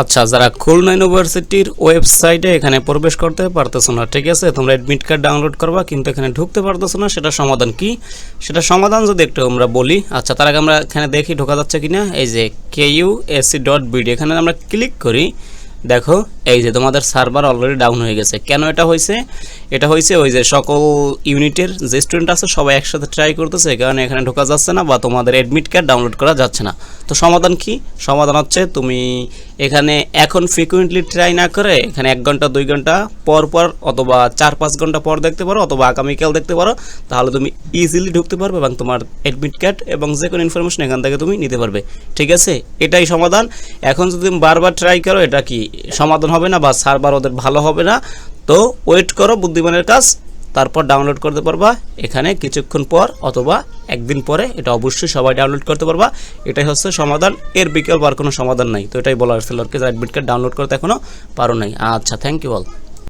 আচ্ছা যারা খুলনা ইউনিভার্সিটির ওয়েবসাইটে এখানে প্রবেশ করতে পারতেছো না, ঠিক আছে? তোমরা অ্যাডমিট কার্ড ডাউনলোড করবা, কিন্তু এখানে ঢুকতে পারতেছো না সেটা সমাধান কি? সেটা সমাধান যদি একটু আমরা বলি আচ্ছা তার আগে আমরা এখানে দেখি ঢোকা যাচ্ছে কিনা, এই যে K U AC dot BD এখানে আমরা ক্লিক করি, দেখো, এই যে তোমাদের সার্ভার অলরেডি ডাউন হয়ে গেছে। কেন এটা হয়েছে? এটা হয়েছে ওই যে সকল ইউনিটের যে স্টুডেন্ট আছে, সবাই একসাথে ট্রাই করতেছে, কারণে এখানে ঢোকা যাচ্ছে না বা তোমাদের অ্যাডমিট কার্ড ডাউনলোড করা যাচ্ছে না। তো সমাধান কি? সমাধান হচ্ছে তুমি এখানে এখন ফ্রিকুয়েন্টলি ট্রাই না করে এখানে এক ঘণ্টা, দুই ঘণ্টা পর পর অথবা চার পাঁচ ঘণ্টা পর দেখতে পারো অথবা আগামীকাল দেখতে পারো, তাহলে তুমি ইজিলি ঢুকতে পারবে এবং তোমার অ্যাডমিট কার্ড এবং যে কোনো ইনফরমেশন এখান থেকে তুমি নিতে পারবে। ঠিক আছে? এটাই সমাধান। এখন যদি তুমি বারবার ট্রাই করো, এটা কি সমাধান হবে না বা সার্ভার ওদের ভালো হবে না? তো ওয়েট করো, বুদ্ধিমানের কাজ তারপর ডাউনলোড করতে পারবা। এখানে কিছুক্ষণ পর অথবা একদিন পরে এটা অবশ্যই সবাই ডাউনলোড করতে পারবা। এটাই হচ্ছে সমাধান। এর বিকল্প আর কোনো সমাধান নাই। তো এটাই বলা হয়েছিল আর অ্যাডমিট কার্ড ডাউনলোড করতে এখনও পারো নাই। আচ্ছা থ্যাংক ইউ অল